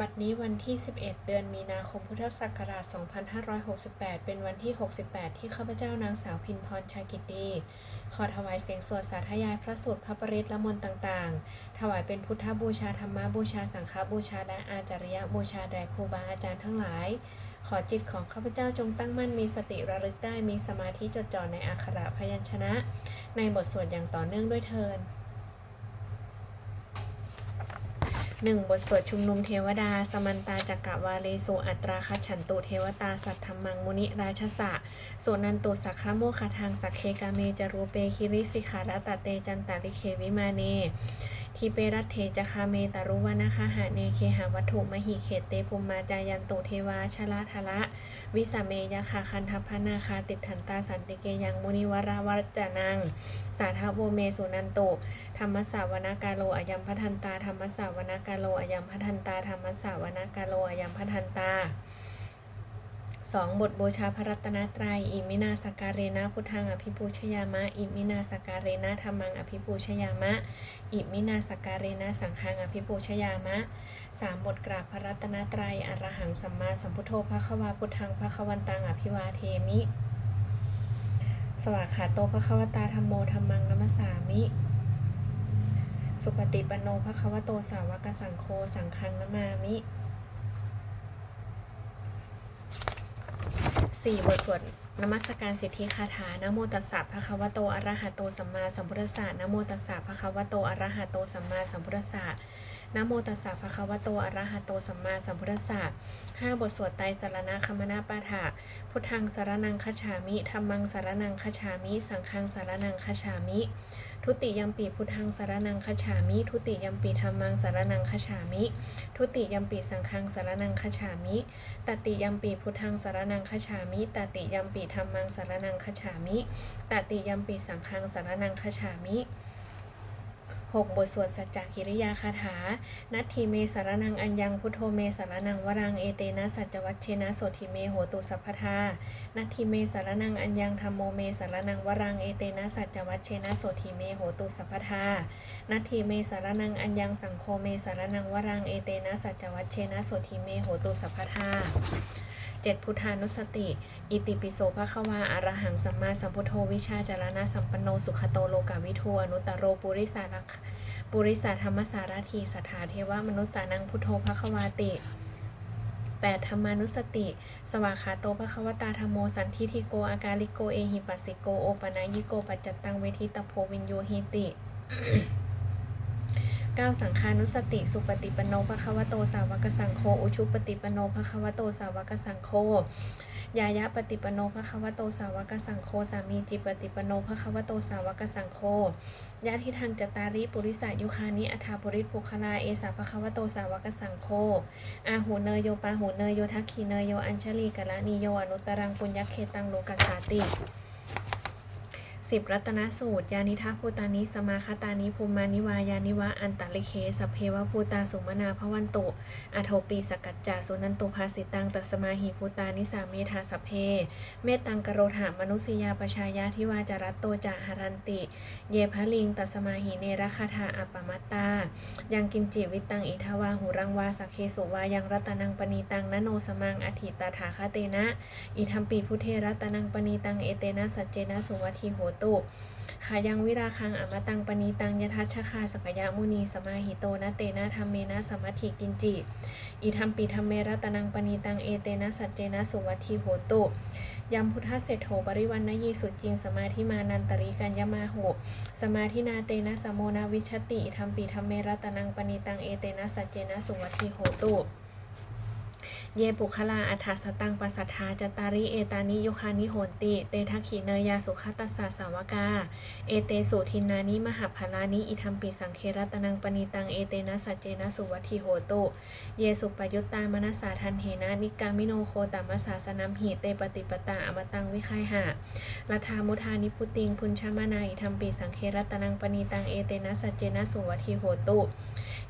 บัดนี้วันที่ 11 เดือนมีนาคมพุทธศักราช 2568 เป็นวันที่ 68 ที่ข้าพเจ้านางสาวพินพรชากิตี ขอถวายเสียงสวดสาธยายพระสูตรพระปริตรละมนต์ต่างๆ ถวายเป็นพุทธบูชาธรรมบูชาสังฆบูชาและอาจาริยบูชาแด่ครูบาอาจารย์ทั้งหลาย ขอจิตของข้าพเจ้าจงตั้งมั่นมีสติระลึกได้มีสมาธิจดจ่อในอักขระพยัญชนะ ในบทสวดอย่างต่อเนื่องด้วยเทิน หนึ่งบทสวดชุมนุมเทวดา สมันตาจักกะวาเลสุอัตราคัจฉันตุเทวตาสัทธรมังมุนิราชสะสุนันตุสักขะโมคทางสักเคกาเมจารูเปคิริสิขารตะเตจันตาลิเควิมาเน ทีเปรัตเทจคาเมตารุวนาคาหาเนเคหาวัตถุมหิเขตเตภูมิมาจายันตุเทวาชลาทละวิสาเมยคาคันทพนาคาติดทันตาสันติเกยังมุนิวราวัจจานัง สาธาโวเมสุนันตุธรรมสาวนากาโลอายัมพัทันตา ธรรมสาวนากาโลอายัมพัทันตา ธรรมสาวนากาโลอายัมพัทันตา สองบทบูชาพระรัตนตรัยอิมินาสการเรนะพุทธังอภิปูชยามะ อิมินาสการเรนะธรรมังอภิปูชยามะ อิมินาสการเรนะสังฆังอภิปูชยามะสามบทกราบพระรัตนตรัยอรหังสัมมาสัมพุทโธพระควาพุทธังพระควันตังอภิวาเทมิ สวากขาโตพระควตาธรรมโมธรรมังนัมสสามิสุปฏิปันโนภะควโตสาวกสังโฆสังฆังนะมามิ สี่บทสวดนมัสการสิทธิคาถานะโมตัสสะภะคะวะโตอะระหะโตสัมมาสัมพุทธัสสะนะโมตัสสะภะคะวะโตอะระหะโตสัมมาสัมพุทธัสสะนะโมตัสสะภะคะวะโตอะระหะโตสัมมาสัมพุทธัสสะห้าบทสวดไตรสารณะคัมมนาปาฐะพุทธังสารนังคฉามิธัมมังสารนังคฉามิ สังฆังสารนังคฉามิ ทุติยมปีพุทธังสารนังคฉามิ ทุติยมปีธรรมังสารนังคฉามิ ทุติยมปีสังฆังสารนังคฉามิตติยมปีพุทธังสารนังคฉามิตติยมปีธรรมังสารนังคฉามิตติยมปีสังฆังสารนังคฉามิ หกบทสวดสัจจกิริยาคาถา นัตถิเมสารนังอัญญังพุทโธเมสารนังวรังเอเตนะสัจจวัชเชนะโสทิเมโหตุสัพพทา นัตถิเมสารนังอัญญังธรรมโมเมสารนังวรังเอเตนะสัจจวัชเชนะโสทิเมโหตุสัพพทา นัตถิเมสารนังอัญญังสังโฆเมสารนังวรังเอเตนะสัจจวัชเชนะโสทิเมโหตุสัพพทา เจ็ดพุทธานุสติ อิติปิโสภะควาอารหังสัมมาสัมพุทโธวิชาจารณะสัมปันโนสุขโตโลกาวิทูอนุตรโรปุริสารักปุริสาธรรมสารถีสถาเทวมนุสสานังพุทโธภะควาติ 8. ธรรมานุสติ สวาขาโตภะควตาธรรมโมสันทิทิโก อากาลิโก เอหิปัสสิโก โอปนายิโก ปัจจตตังเวทิตโพวินโยหิติ 9. สังฆานุสติ สุปฏิปันโนภะควะโตสาวกสังโฆอุชุปฏิปันโนภะควะโตสาวกสังโฆยายะปฏิปันโนภะควะโตสาวกสังโฆสามีจิปฏิปันโนภะควะโตสาวกสังโฆญาติทังจตาริปุริสายุคานิอัฐาปุริปุคลาเอสาภะควะโตสาวกสังโฆอาหูเนยโยปาหูเนยโยทักขีเนยโยอัญชลีกะละนิโยอนุตรังปุญญเคตังโลกัสสาติ สิบรัตนสูตร ยานิทาภูตานิสมาคตานิภูมานิวายานิวะอันตลิเคสเพวะภูตาสุมนาพวันตุอโทปีสกัจจาสุนันตุภาสิตังตัสมาหิภูตานิสาเมธาสเพ เมตตังกโรธามนุสยาปชายาทิวาจารัตโตจาหารันติ เยพะลิงตัสมาหิเนรคาถาอัปปมัตตา ยังกินจิวิตังอิทาวาหูรังวาสเคสุวายังรัตนังปณีตังนโนสมังอธิตาถาคาเตนะ อิทัมปีพุเทรัตนังปณีตังเอเตนะสัจเจนะสุวัติโหตขายังวิราคังอมตังปณีตังยทัชชคาสกยะมุนีสมาหิโตนะเตนะธรรมเมนะสมัติกินจิ อิทัมปีธรรมเมรัตนังปณีตังเอเตนะสัจเจนะสุวัติโหตุยมพุทธเศรษโธปริวันนยีสุจิงสมาธิมานันตริกัญญมาโหสมาธินาเตนะสมโมนาวิชติอิทัมปีธรรมเมรัตนังปณีตังเอเตนะสัจเจนะสุวัติโหตุ เยปุคลาอัฏฐสตังปัสสัทธาจตาริเอตานิโยคานิโหติ เตทักขีเนยาสุขตัสสะสาวกา เอเตสุทินนานิมหาภาลานิอิทัมปิสังเครัตนังปณีตังเอเตนะสัจเจนะสุวัติโหตุ เยสุปยุตตามนัสสาทันเหนะนิกามิโนโคตามสสาสนัมหิเตปฏิปตาอมตังวิคายหะลัทธามุทานิพุติงพุญชมานาอิทัมปิสังเครัตนังปณีตังเอเตนะสัจเจนะสุวัติโหตุ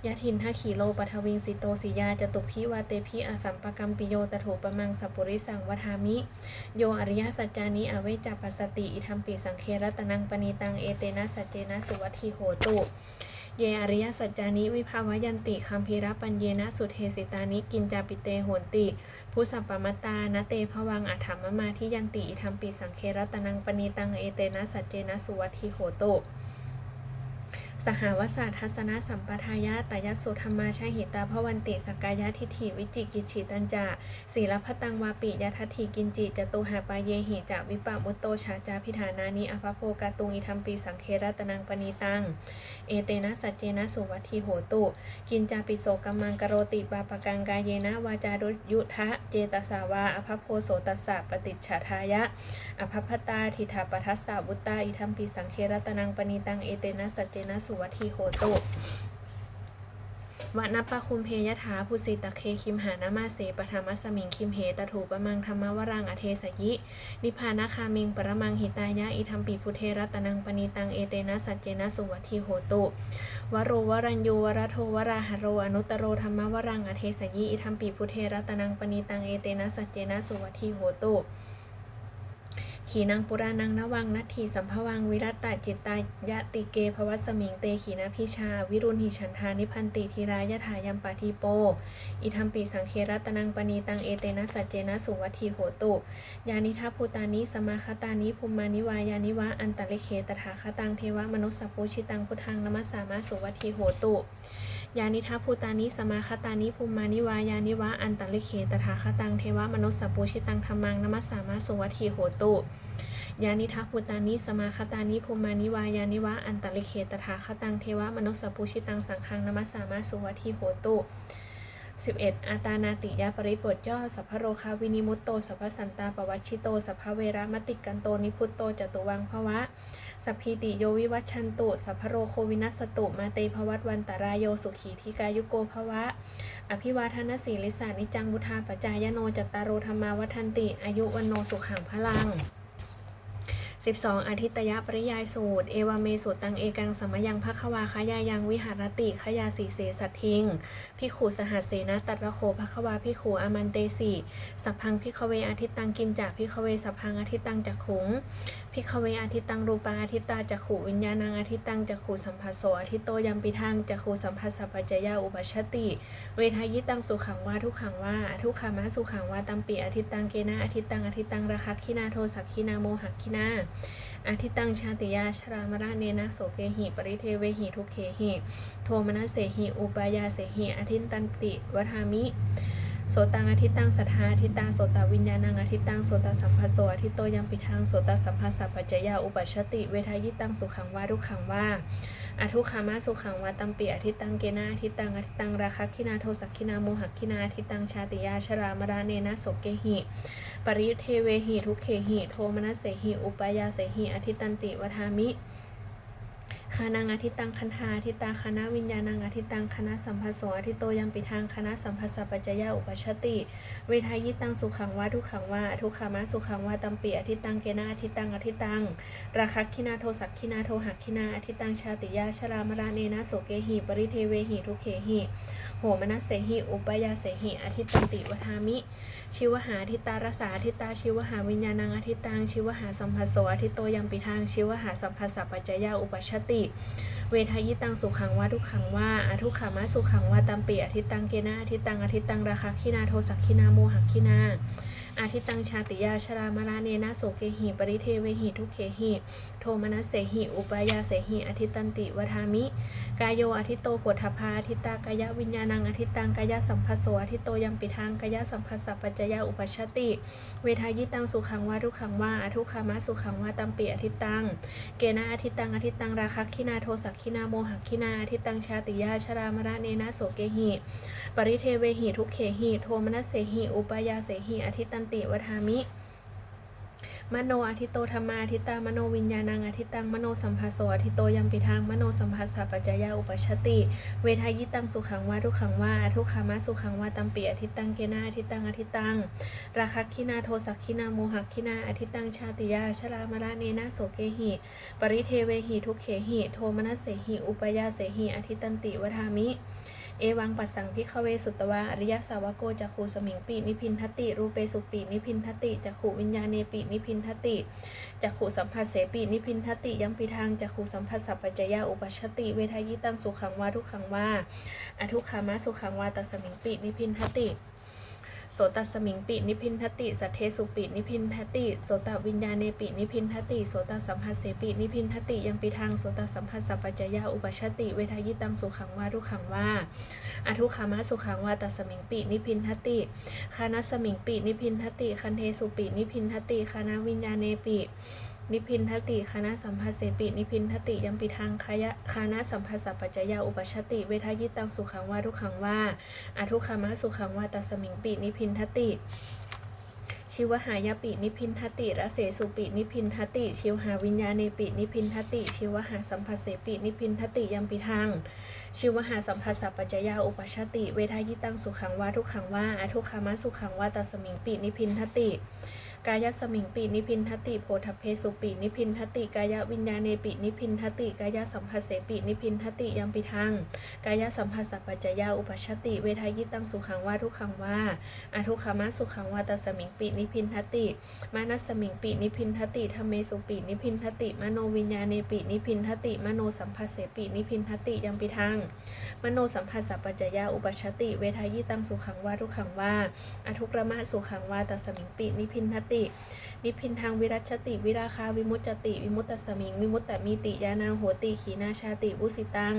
ยะทินทขีโลปทวิงสิโตสิยาจตุพิวาเตพิอาสัมปกัมปิโยตถูปมังสัปุริสังวทามิ โยอริยสัจจานิอเวจาปัสสติอิทัมปิสังเครัตนังปณีตังเอเตนะสัจเจนะสุวัติโหตุเยอริยสัจจานิวิภาวยันติคัมภีรปัญเยนะสุเทสิตานิกินจาปิเตโหนติผู้สัปปมตานะเตภวังอัฏฐมมาที่ยันติอิทัมปิสังเครตนังปณีตังเอเตนะสัจเจนะสุวัติโหโต สหวสาทัศนสัมปทายะตายสุธรรมาชาหิตาพวันติสกายะทิฐิวิจิกิจฉิตันจาศีลพตังวาปิยทัตถิกินจิจตุหาปาเยหิจาวิปะมุตโตชาจาพิธานานิอภพโภกาตุงอิทัมปีสังเครตนังปณีตัง เอเตนะสัจเจนะสุวัตถิโหตุ กินจาปิโสกัมมังกโรติบาปกังกายเยนะวาจารุยุทะเจตสาวาอภพโพโสตัสสะปฏิจฉาทายะ อภพพตาทิฏฐาปทัสสะวุตตาอิทัมปีสังเครตนังปณีตังเอเตนะสัจเจนะสุวัตถิโหตุวะนปปะคุมเพยถาภูสิตะเคคิมหานามาเสปธรรมสมิงคิมเหตถูปะมังธรรมวรังอเทสยิ นิพานาคามิงปรมังหิตายะอิทัมปีพุเทรัตนังปณีตังเอเตนะสัจเจนะสุวัตถิโหตุวโรวรัญยูวรโทวราหโรอนุตตโรธรรมวรังอเทสยิอิทัมปีพุเทรัตนังปณีตังเอเตนะสัจเจนะสุวัตถิโหตุ ขีนังปุรานังนวังนัตถีสัมภวังวิรัตตจิตตายะติเกภวัสมิงเตขีนาพิชา วิรุณหิฉันทานิพันติธีรายถายัมปาทีโป อิทัมปีสังเครัตนังปณีตังเอเตนะสัจเจนะสุวัตถีโหตุ ยานิทัพภูตานิสมาคตานิภูมานิวายานิวะอันตะเลเคตถาคตังเทวมนุสสพพุชิตังพุทธังนมัสสามาสุวัตถีโหตุ ยานิทัพภูตานิสมาคตานิภูมานิวายานิวะอันตะเลเคตถาคตังเทวมนุสสพพุชิตังธรรมังนมัสสามาสุวัตีโหตุยานิทัพพุตานิสมาคตานิภูมานิวายานิวะอันตะลิเคตถาคตังเทวมนุสสปุชิตังสังฆังนมัสสามาสุวัตถิโหตุ 11. อาตานาติยาปริปทย่อสัพพโรคาวินิมุตโตสัพพสันตาปวัชชิโตสัพพเวรมติกันโตนิพุตโตจตุวังภวะ สพีติโยวิวัชชันตุสัพโรโควินัสตุมาเตภวัตวันตารายโยสุขีทิกายุโกภวะ อภิวาทนาสีลิสานิจังบุทาปจายโนจัตตารโรธรรมาวัฒนติ อายุวันโนสุขังพลัง 12. อาทิตยปริยายสูตร เอวาเมสูตรตังเอกังสมยังภควาคายายังวิหารติขยาสีเสสัททิงพิขูสหัสเสนะตัตระโคภควาพิขูอามันเตสีสัพพังพิขเวอาทิตตังกินจากพิขเวสัพพังอาทิตตังจักขุงพิขเวอาทิตตังรูปังอาทิตตาจักขูวิญญาณังอาทิตตังจักขูสัมภัสโสอาทิตโตยัมปิทังจักขูสัมภัสสะปัจจยาอุปชติ เวทายิตังสุขังวาทุขังวาทุขามะสุขังวาตัมปีอาทิตตังเกนะอาทิตตังอาทิตตังราคักขินาโทสักขินาโมหักขินาอาทิตังชาติยาชรามราเนนะโสเกหิ ปริเทเวหิทุเขหิ โทมนัสเสหิ อุปายาเสหิอาทิตตันติวัฏามิโสตังอาทิตตังสัทธาอาทิตังโสตวิญญาณังอาทิตตังโสตสัมภัสโสอาทิตโตยัมปิทังโสตสัมภัสสะปัจจยาอุปัชติ เวทายิตังสุขังวาทุกขังว่าอาทุขามาสุขังวาตัมปีอาทิตตังเกนะอาทิตตังอาทิตตังราคะคินาโทสักคินาโมหักคินาอาทิตตังชาติยาชรามราเนนะโสเกหิ ปริเทเวหิทุกเขหิโทมนัสเสหิอุปายาเสหิอาทิตันติวทามิคานังอาทิตังคันธาอาทิตาคณะวิญญาณังอาทิตังคณะสัมภัสโสอาทิโตยัมปิทางคณะสัมภัสสปัจจยาอุปชติ เวทายิตังสุขังวาทุกขังวาทุกขามะสุขังวาตัมปีอาทิตังเกนะอาทิตังอาทิตังราคักขินาโทสักขินาโทหักขินาอาทิตังชาติยาชรามราเนนะโสเกหิปริเทเวหิทุเขหิโหมนัสเสหิอุปยาเสหิอาทิตตันติวทามิ ชีวหาทิตตารสาทิตาชีวหาวิญญาณังอาทิตตังชีวหาสัมภัสโสอาทิตโตยังปิทางชีวหาสัมภัสสปัจจยาอุปชติ เวทายิตังสุขังว่าทุกขังว่าอาทุกขามะสุขังว่าตัมปีอาทิตตังเกนาอาทิตตังอาทิตตังราคาคินาโทสักคินาโมหักคินา อาทิตตังชาติยาชรามาราเนนะโสเกหิปริเทเวหิทุเขหิ โทมนัสเสหิ อุปายาเสหิอาทิตตันติวทามิ กายโยอาทิตโตปวดทพาอาทิตตากายวิญญาณังอาทิตตังกายสัมภัสโสอาทิตโตยัมปิทางกายสัมภัสสปัจจยาอุปชติ เวทายิตังสุขังว่าทุกขังว่าอาทุขามะสุขังว่าตัมปีอาทิตตัง เกนะอาทิตตังอาทิตตังราคักขินาโทสักขินาโมหักขินาอาทิตตังชาติยาชรามระเนนะโสเกหิ ปริเทเวหิทุเขหิ โทมนัสเสหิ อุปายาเสหิอาทิตตันติวทามิ มโนอาทิตโตธรรมาอาทิตตามโนวิญญาณังอาทิตตังมโนสัมภัสโสอาทิตโตยัมปิทางมโนสัมภัสสะปัจจยาอุปชติ เวทายิตังสุขังวาทุขังว่าทุขามะสุขังวาตัมปีอาทิตตังเกนะอาทิตตังอาทิตตังราคักขินาโทสักขินาโมหักขินาอาทิตตังชาติยาชรามระเนนะโสเกหิปริเทเวหิทุกเขหิโทมนัสเสหิอุปยาเสหิอาทิตตันติวทามิ เอวังปัสสังพิคเวสุตวาอริยสาวโกจักขูสมิงปีนิพินทติ รูเปสุปีนิพินทติจักขูวิญญาเนปีนิพินทติจักขูสัมผัสเสปีนิพินทติยังปิทางจักขูสัมผัสสัพปัจจยาอุปชชติเวทายิตังสุขังวาทุกขังวาอทุกขามะสุขังวาตัสมิงปีนิพินทติ โสตสมิงปินิพินทติสัทเทสุปินิพินทติโสตวิญญาเนปินิพินทติโสตสัมภาเสปินิพินทติยังปิทางโสตสัมภัสัพปัจยาอุปชติเวทายิตังสุขังวาทุขังวาอทุขามะสุขังวาตัสสมิงปินิพินทติคานัสสมิงปินิพินทติคันเทสุปินิพินทติคานาวิญญาเนปิ นิพินทติคณะสัมภาเสปินิพินทติยังปิทางคยะคณะสัมภาสัพปัจจยาอุปชติ เวทายิตังสุขังวาทุกขังวาอทุกขามะสุขังวาตัสมิงปินิพินทติชิวหายาปินิพินทติระเสสุปินิพินทติ ชิวหาวิญญาเนปินิพินทติ ชิวหาสัมภเสปินิพินทติยังปิทางชิวหาสัมภาสัพปัจจยาอุปชติ เวทายิตังสุขังวาทุกขังวาอทุกขามะสุขังวาตัสสมิงปินิพินทติ กายสมิงปินิพินทติโพธเพสุปินิพินทติกายวิญญาเนปินิพินทติกายสัมภเสปินิพินทติยังปิทังกายสัมภาสัพปัจจยาอุปชติเวทายิตังสุขังว่าทุกขังว่าอทุกขมะสุขังว่าตสมิงปินิพินทติมานัสมิงปินิพินทติธรรมเมสุปินิพินทติมโนวิญญาเนปินิพินทติมโนสัมภเสปินิพินทติยังปิทังมโนสัมภาสัพปัจจยาอุปชติเวทายิตังสุขังว่าทุกขังว่าอทุกรมะสุขังว่าตสมิงปินิพินทตินิพพินทางวิรัชติวิราคาวิมุตจติ วิมุตตสมิง วิมุตตมิติยานางโหติ ขีนาชาติวุสิตัง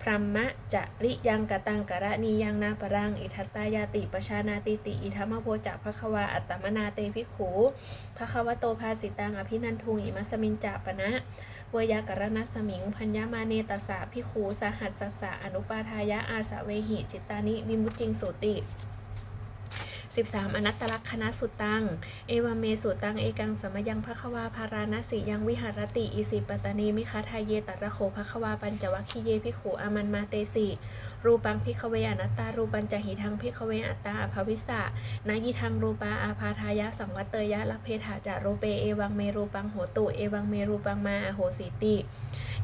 พรหมะจะริยังกตังกะระนียังนาปรัง อิทัตตายาติปชานาติติ อิทัมมโพจะภควาอัตตมนาเตภิขูภควโตภาสิตังอภินันทุงอิมัสมินจะปนะเวยากรณสมิง พัญญามาเนตสสะภิกขูสหัสสสะอนุปาทายะอาสะเวหิ จิตตานิ วิมุตติงสุติ 13 อนัตตลักษณะสุตัง เอวเมสุตัง เอกังสมยังภควาภาราณสียังวิหารติ อิสิปตานีมิคาทายเยตระโขภควาปัญจวัคคีเยพิขูอามันมาเตสีรูปังพิขเวอนัตตารูปัญจหิทังพิขเวอัตตาอภวิสะนายิทังรูปาอาพาทายะสังวัตเตยะละเพถาจารูเปเอวังเมรูปังโหตุ เอวังเมรูปังมาอโหสิติ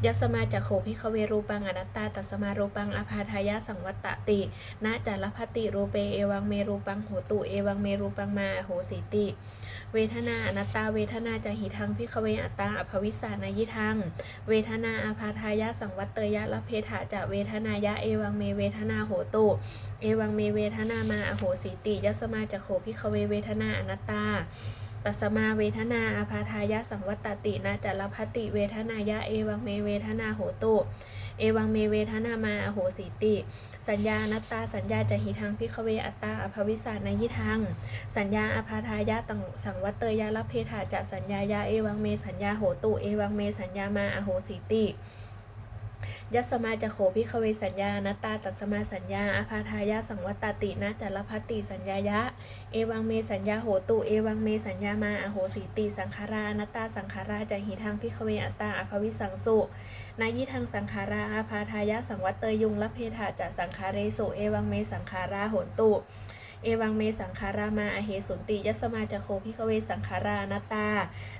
ยัสมาจากโขพิขเวรูปังอนัตตาตัสมารูปังอภาทายะสังวัตตตินาจารพติรูเปเอวังเมรูปังโหตุเอวังเมรูปังมาโหสิติ เวทนาอนัตตาเวทนาจะหิทังพิขเวอัตตาอภวิสานายิทัง เวทนาอาพาทายะสังวัตเตยะละเพถาจะเวทนายะเอวังเมเวทนาโหตุเอวังเมเวทนามาอโหสิติยัสมาจากโขพิขเวเวทนาอนัตตา ตัสมาเวทนาอาพาทายะสังวัตตินาจารพติเวทนายะเอวังเมเวทนาโหตุเอวังเมเวทนามาอโหสิติ สัญญานัตตาสัญญาจะหิทังพิขเวอัตตาอภวิสานายิทังสัญญาอาพาทายะตังสังวัตเตยะละเพถาจะสัญญายาเอวังเมสัญญาโหตุเอวังเมสัญญามาอโหสิติ ยัสมาจะโขพิขเวสัญญานัตตาตัสมาสัญญาอาพาทายะสังวัตตินะจารพัตติสัญญายะ เอวังเมสัญญาโหตุ เอวังเมสัญญามาอโหสิติสังขารานัตตาสังขาราจะหิทังพิขเวอัตตาอภวิสังสุนายิทังสังขาราอาพาทายะสังวัตเตยุงละเพถาจะสังขาเรสุเอวังเมสังขาราโหตุ เอวังเมสังขารามาอเหสุนติยสมาจโคพิขเวสังขารานัตา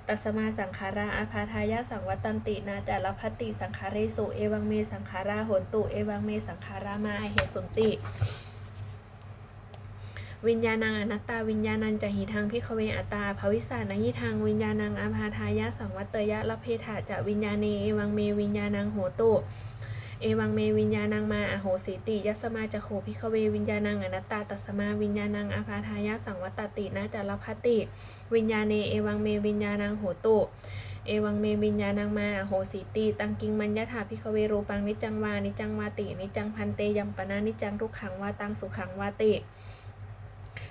ตัสมาสังขาราอาพาทายะสังวัตตันตินาจารพัติสังขาเรสุเอวังเมสังขาราโหตุเอวังเมสังขารามาอเหสุนติวิญญาณังอนัตตาวิญญาณังจะหิทางพิขเวอัตตาภวิสานังยิทางวิญญาณังอาพาทายะสังวัตเตยะละเพถาจะวิญญาเนเอวังเมวิญญาณังโหตุ เอวังเมวิญญาณังมาอโหสิติยัสมาจะโขพิขเววิญญาณังอนัตตาตัสมาวิญญาณังอาพาทายะสังวัตตินะจารพัตติ วิญญาเนเอวังเมวิญญาณังโหตุเอวังเมวิญญาณังมาอโหสิติตังกิงมัญญาถาพิขเวรูปังนิจังวานิจังวาตินิจังพันเตยัมปนานิจังทุกขังวาตังสุขังวาติ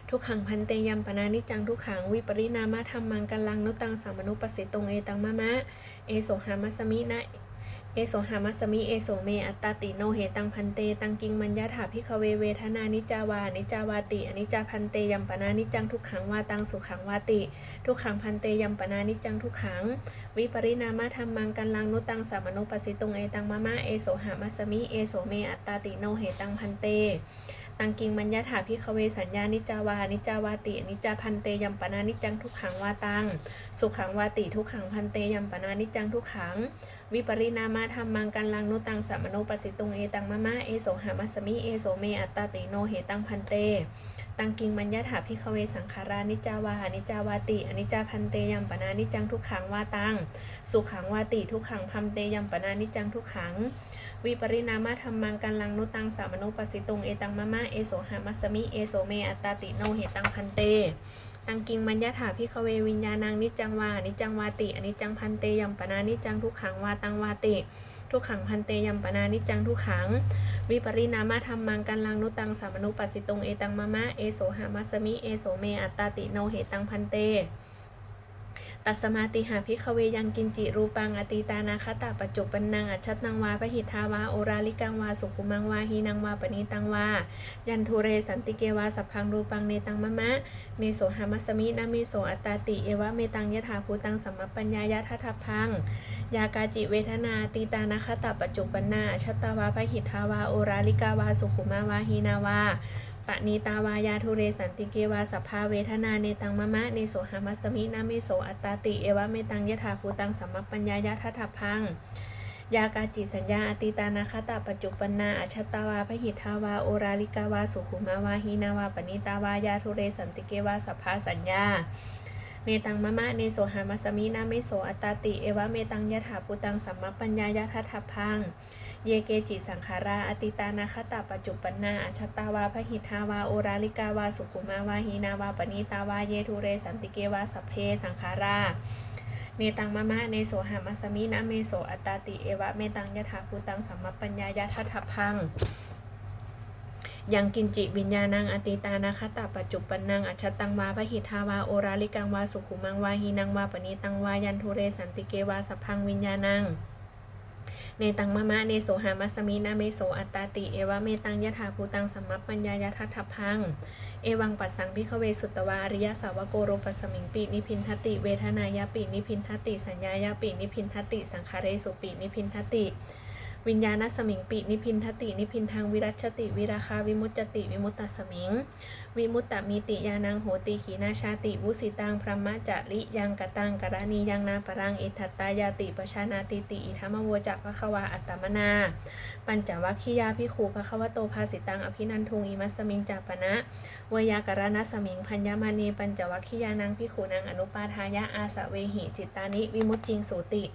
ทุกขังพันเตยัมปนานิจังทุกขังวิปริณามะธรรมังกัลลังนุตังสามนุปสิตงเอตังมะมะเอโสหามัสมินะ เอโสหามัสมิ เอโสเม อัตตาติโนเหตังพันเต ตังกิงมัญญาถาพิขเวเวทนานิจาวานิจาวาติ อนิจาพันเตยัมปนานิจังทุกขังวาตังสุขังวาติ ทุกขังพันเตยัมปนานิจังทุกขัง วิปริณามะธรรมังกัลลังนุตังสามนุปสิตงเอตังมะมะเอโสหามัสมิ เอโสเม อัตตาติโนเหตังพันเต ตังกิงมัญญาถาพิขเวสัญญานิจาวานิจาวาติ อนิจาพันเตยัมปนานิจังทุกขังวาตัง สุขังวาติ ทุกขังพันเตยัมปนานิจจังทุกขัง วิปริณามาธรรมังกันลังนุตังสัมมโนปสิตุงเอตังมะมะเอโสหามัสมิเอโสเมอัตตาติโนเหตังพันเต ตังกิงมัญญาถาพิคเวสังขารานิจาวาหานิจาวาติอนิจาพันเตยัมปนานิจังทุกขังวาตังสุขังวาติทุกขังพัมเตยัมปนานิจังทุกขังวิปริณามาธรรมังกันลังนุตังสามนุปัสสิตุงเอตังมะมะเอโสหามัสสมิเอโสเมอัตตาติโนเหตังพันเต ตังกิงมัญญาถาพิคเววิญญาณังนิจังวานิจังวาติอนิจังพันเตยัมปนานิจังทุกขังวาตังวาติ ทุกขังพันเตยัมปนานิจังทุกขัง วิปริณามาธรรมังกันลังนุตังสามนุปัสสิตงเอตังมะมะเอโสหามัสมิเอโสเมอัตตาติโนเหตังพันเต ตัสมาติหาพิคเวยังกินจิรูปังอติตานาคตาปัจจุปันนังอัจฉัตนังวาพหิทาวาโอราลิกังวาสุขุมังวาหีนังวาปณิตังวายันทุเรสันติเกวาสัพพังรูปังเนตังมะมะเมโสหามัสมินาเมโสอัตตาติเอวะเมตังยถาภูตังสัมมปัญญายะทัทพังยากาจิเวทนาตีตานาคตาปัจจุปันนาอัจฉัตตาวาพหิทาวาโอราลิกาวาสุขุมาวาหีนาวา ปะนีตาวายาทุเรสันติเกวาสัพพาเวทนาเนตังมะมะเนโสหามัสมินาเมโสอัตตาติเอวะเมตังยถาภูตังสัมมปัญญายะทัทธพังยากาจิสัญญาอติตานาคตาปัจจุปนาอัชตาวาพหิทาวาโอราลิกาวาสุขุมาวาหีนาวาปณิตาวายาทุเรสันติเกวาสัพพาสัญญาเนตังมะมะเนโสหามัสมินาเมโสอัตตาติเอวะเมตังยถาภูตังสัมมปัญญายะทัทธพัง เยเกจิสังขาราอติตานาคตาปัจจุปันนาอัชตตาวาพหิทาวาโอราลิกาวาสุขุมาวาหีนาวาปณิตาวาเยทุเรสันติเกวาสัพเพสังขาราเนตังมะมะเนโสหามัสมินะเมโสอัตตาติเอวะเมตังยะถาภูตังสัมมปัญญายะทัทพังยังกินจิวิญญาณังอติตานาคตาปัจจุปันนังอัจฉตังวาพหิทาวาโอราลิกังวาสุขุมังวาหีนังวาปณิตังวายันทุเรสันติเกวาสัพพังวิญญาณัง เนตังมะมะเนโสหามัสมินาเมโสอัตตาติ เอวะเมตังยะถาภูตังสัมมปัญญายะทัทธพัง เอวังปัสสังพิฆเวสุตตวาอริยสาวโกโรปัสสมิงปีนิพินทติ เวทนายาปีนิพินทติ สัญญายาปีนิพินทติ สังคาเรสุปีนิพินทติ วิญญาณสมิงปินิพินทติ นิพินทางวิรัชติ วิราคาวิมุตจติ วิมุตตสมิง วิมุตตมีติยานังโหติขีนาชาติ วุสิตังพรหมจาริยังกตังกรณียังนาปรังอิทัตตายาติปชานาติติอิทัมโวจักภควาอัตตมนา ปัญจวัคคียาพิคูภควโตภาสิตังอภินันทุงอิมัสมิงจาปนะวยากรณสมิงพัญญมานีปัญจวัคคียานังพิคูนังอนุปาทายะอาสะเวหิจิตตานิวิมุตจิงสูติ